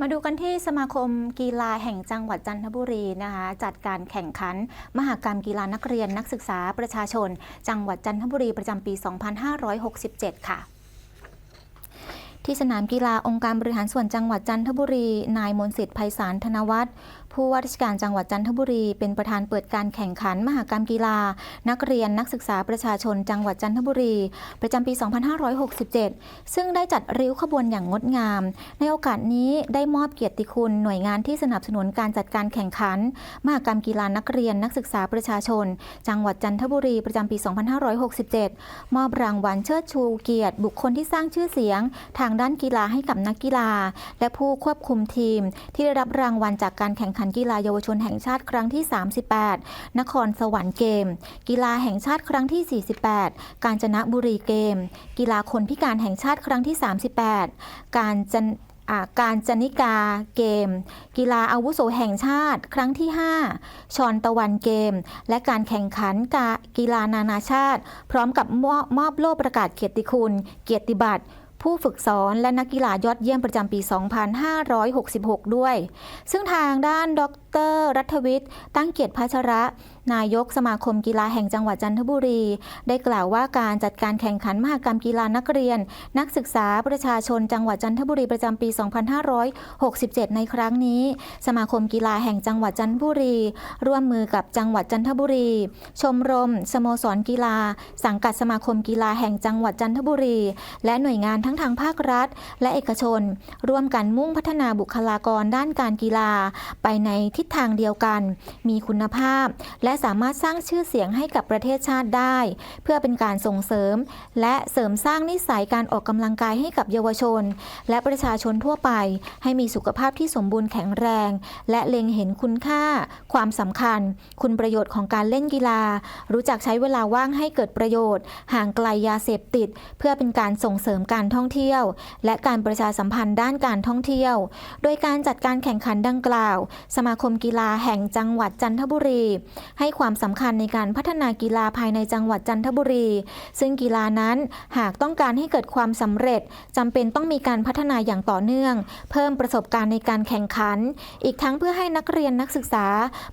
มาดูกันที่สมาคมกีฬาแห่งจังหวัดจันทบุรีนะคะจัดการแข่งขัน มหกรรมกีฬานักเรียนนักศึกษาประชาชน จังหวัดจันทบุรีประจำปี 2567 ค่ะ ที่สนามกีฬาองค์การบริหารส่วนจังหวัดจันทบุรี นายมนสิทธิ์ไพศาลธนวัฒน์ผู้ว่าราชการจังหวัดจันทบุรี เป็นประธานเปิดการแข่งขันมหกรรมกีฬา นักเรียนนักศึกษาประชาชนจังหวัดจันทบุรี ประจำปี 2567 ซึ่งได้จัดริ้วขบวนอย่างงดงาม ในโอกาสนี้ได้มอบเกียรติคุณหน่วยงานที่สนับสนุนการจัดการแข่งขัน มหกรรมกีฬานักเรียนนักศึกษาประชาชน จังหวัดจันทบุรีประจำปี 2567 มอบรางวัลเชิดชูเกียรติบุคคลที่สร้างชื่อเสียงทางางด้านกีฬาให้กับนักกีฬา และผู้ควบคุมทีม ที่ได้รับรางวัลจากการแข่งขันกีฬาเยาวชนแห่งชาติครั้งที่ 38 นครสวรรค์เกม กีฬาแห่งชาติครั้งที่ 48 กาญจนบุรีเกม กีฬาคนพิการแห่งชาติครั้งที่ 38 การจันการจนิกาเกม กีฬาอาวุโสแห่งชาติ ครั้งที่ 5 ชอนตะวันเกม และการแข่งขันกีฬานานาชาติ พร้อมกับมอบโล่ประกาศเกียรติคุณ เกียรติบัตร ผู้ฝึกสอนและนักกีฬายอดเยี่ยมประจำปี 2566 ด้วย ซึ่งทางด้านด รรัฐวิทย์ ตั้งเกียรติพัชระ นายกสมาคมกีฬาแห่งจังหวัดจันทบุรี ได้กล่าวว่าการจัดการแข่งขันมหกรรมกีฬานักเรียน นักศึกษาประชาชนจังหวัดจันทบุรีประจำปี 2567 ในครั้งนี้ สมาคมกีฬาแห่งจังหวัดจันทบุรี ร่วมมือกับจังหวัดจันทบุรี ชมรม สโมสรกีฬา สังกัดสมาคมกีฬาแห่งจังหวัดจันทบุรี และหน่วยงานทั้งทางภาครัฐ และเอกชน ร่วมกันมุ่งพัฒนาบุคลากรด้านการกีฬาไปในทิิศทางเดียวกัน มีคุณภาพ และสามารถสร้างชื่อเสียงให้กับประเทศชาติได้ เพื่อเป็นการส่งเสริม และเสริมสร้างนิสัยการออกกำลังกายให้กับเยาวชน และประชาชนทั่วไป ให้มีสุขภาพที่สมบูรณ์แข็งแรง และเล็งเห็นคุณค่า ความสำคัญ คุณประโยชน์ของการเล่นกีฬา รู้จักใช้เวลาว่างให้เกิดประโยชน์ ห่างไกลยาเสพติด เพื่อเป็นการส่งเสริมการท่องเที่ยว และการประชาสัมพันธ์ด้านการท่องเที่ยว โดยการจัดการแข่งขันดังกล่าว สมาคมกีฬาแห่งจังหวัดจันทบุรี ให้ความสำคัญในการพัฒนากีฬาภายในจังหวัดจันทบุรี ซึ่งกีฬานั้นหากต้องการให้เกิดความสำเร็จจำเป็นต้องมีการพัฒนาอย่างต่อเนื่อง เพิ่มประสบการณ์ในการแข่งขัน อีกทั้งเพื่อให้นักเรียนนักศึกษา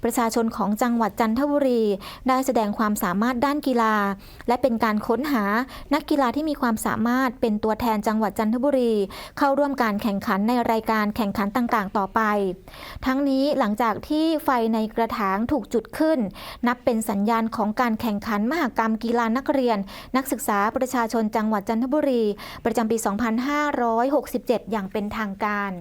ประชาชนของจังหวัดจันทบุรี ได้แสดงความสามารถด้านกีฬา และเป็นการค้นหานักกีฬาที่มีความสามารถเป็นตัวแทนจังหวัดจันทบุรี เข้าร่วมการแข่งขันในรายการแข่งขันต่างๆ ต่อไป ทั้งนี้หลังจากจากที่ไฟในกระถางถูกจุดขึ้น นับเป็นสัญญาณของการแข่งขันมหกรรมกีฬานักเรียน นักศึกษาประชาชนจังหวัดจันทบุรี ประจำปี 2567 อย่างเป็นทางการ